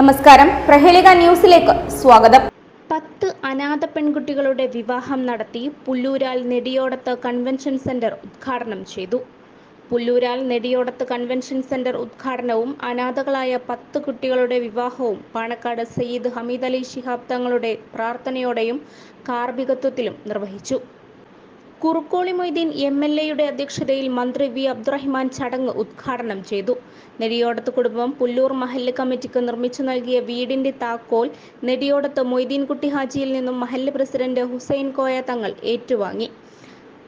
നമസ്കാരം. പ്രഹേളിക ന്യൂസിലേക്ക് സ്വാഗതം. പത്ത് അനാഥ പെൺകുട്ടികളുടെ വിവാഹം നടത്തി പുല്ലൂരാൽ നെടിയോടത്ത് കൺവെൻഷൻ സെന്റർ ഉദ്ഘാടനം ചെയ്തു. പുല്ലൂരാൽ നെടിയോടത്ത് കൺവെൻഷൻ സെന്റർ ഉദ്ഘാടനവും അനാഥകളായ പത്ത് കുട്ടികളുടെ വിവാഹവും പാണക്കാട് സയ്യിദ് ഹമീദ് അലി ശിഹാബ് തങ്ങളുടെ പ്രാർത്ഥനയോടെയും കാർമികത്വത്തിലും നിർവഹിച്ചു. കുറുക്കോളി മൊയ്തീൻ എം എൽ എയുടെ അധ്യക്ഷതയിൽ മന്ത്രി വി. അബ്ദുറഹ്മാൻ ചടങ്ങ് ഉദ്ഘാടനം ചെയ്തു. നെടിയോടത്ത് കുടുംബം പുല്ലൂർ മഹല്ല് കമ്മിറ്റിക്ക് നിർമ്മിച്ചു നൽകിയ വീടിന്റെ താക്കോൽ നെടിയോടത്ത് മൊയ്തീൻകുട്ടി ഹാജിയിൽ നിന്നും മഹല്ല് പ്രസിഡന്റ് ഹുസൈൻ കോയ തങ്ങൾ ഏറ്റുവാങ്ങി.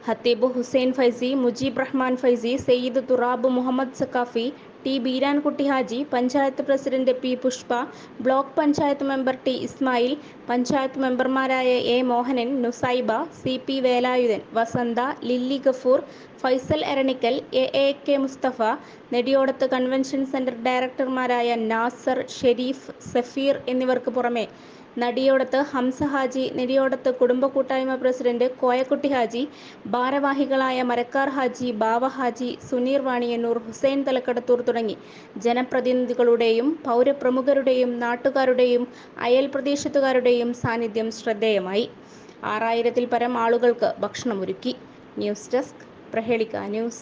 Hatheeb Hussain Faizy Mujeeb Rahman Faizy Syed Thurab Muhammad Saqafi T Beerankutty Haji panchayat president P Pushpa block panchayat member T Ismail panchayat മെമ്പർമാരായ A Mohanan Nusaiba C P Velayudhan Vasantha Lilly Gafoor Faisal Eranikkal A A K Mustafa Nediyodath convention centre ഡയറക്ടർമാരായ Nasar Sharif Safeer എന്നിവർക്ക് പുറമെ നടിയോടത്ത് ഹംസ ഹാജി നെടിയോടത്ത് കുടുംബ കൂട്ടായ്മ president Koyakutty Haji ഭാരവാഹികളായ മരക്കാർ ഹാജി ബാവ ഹാജി സുനീർ വാണിയന്നൂർ ഹുസൈൻ തലക്കടത്തൂർ തുടങ്ങി. ജനപ്രതിനിധികളുടെയും പൗരപ്രമുഖരുടെയും നാട്ടുകാരുടെയും അയൽ പ്രദേശത്തുകാരുടെയും സാന്നിധ്യം ശ്രദ്ധേയമായി. ആറായിരത്തിൽ പരം ആളുകൾക്ക് ഭക്ഷണമൊരുക്കി. News desk Prahelika news.